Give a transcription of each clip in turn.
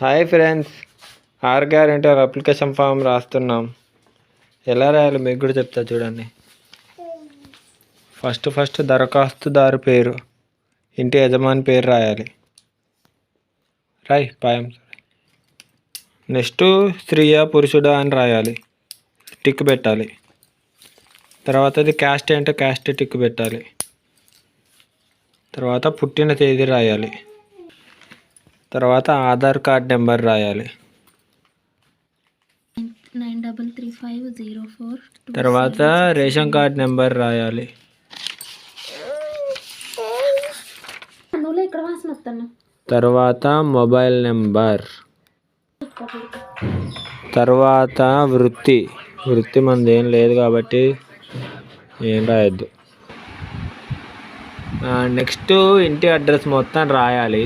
Hi friends. Our guarantor application form రాస్తున్నాం. ఎలా రాయాలో మీకు కూడా చెప్తా చూడండి. ఫస్ట్ ఫస్ట్ దరఖాస్తుదారు పేరు. ఇంటి యజమాని పేరు రాయాలి. రాయ్ పాయం. నెక్స్ట్ స్త్రీయా పురుషుడా అని రాయాలి. టిక్ పెట్టాలి. తర్వాతది క్యాస్ట్ అంటే క్యాస్ట్ టిక్ పెట్టాలి. తర్వాత పుట్టిన తేదీ రాయాలి. తర్వాత ఆధార్ కార్డ్ నెంబర్ రాయాలి. Nine double three five zero four తర్వాత రేషన్ కార్డ్ నెంబర్ రాయాలి. తర్వాత మొబైల్ నెంబర్. తర్వాత వృత్తి. వృత్తి మనది ఏం లేదు కాబట్టి ఏం రాయొద్దు. నెక్స్ట్ ఇంటి అడ్రస్ మొత్తం రాయాలి.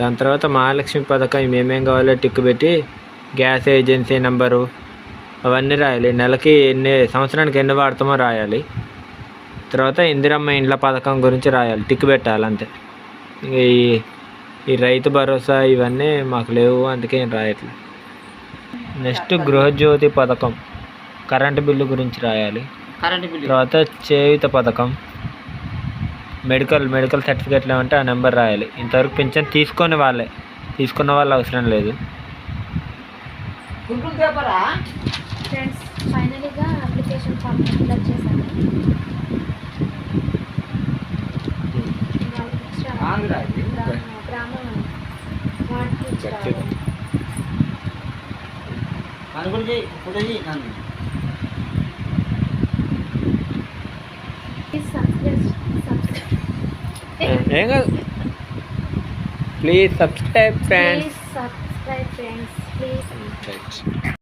దాని తర్వాత మహాలక్ష్మి పథకం ఏమేం కావాలో టిక్ పెట్టి గ్యాస్ ఏజెన్సీ నెంబరు అవన్నీ రాయాలి. నెలకి ఎన్ని సంవత్సరానికి ఎన్ని వాడతామో రాయాలి. తర్వాత ఇందిరమ్మ ఇండ్ల పథకం గురించి రాయాలి. టిక్ పెట్టాలి అంతే ఈ ఈ రైతు భరోసా ఇవన్నీ మాకు లేవు అందుకే రాయట్లేదు నెక్స్ట్ గృహజ్యోతి పథకం. కరెంటు బిల్లు గురించి రాయాలి. తర్వాత చేయుత పథకం. మెడికల్ మెడికల్ సర్టిఫికేట్లు ఏమంటే ఆ నెంబర్ రాయాలి. ఇంతవరకు పింఛన్ తీసుకొని వాళ్ళే. తీసుకున్న వాళ్ళు అవసరం లేదు. ఫ్రెండ్స్ ఫైనలీగా అప్లికేషన్ ఫామ్ ఫిల్అప్ చేశాను వాళ్ళకి ఇచ్చాను. ఆంధ్ర ఇది. గ్రామ- గ్రామం. వాటికి ఇచ్చారు. ఏం కాదు please subscribe friends subscribe friends. Please.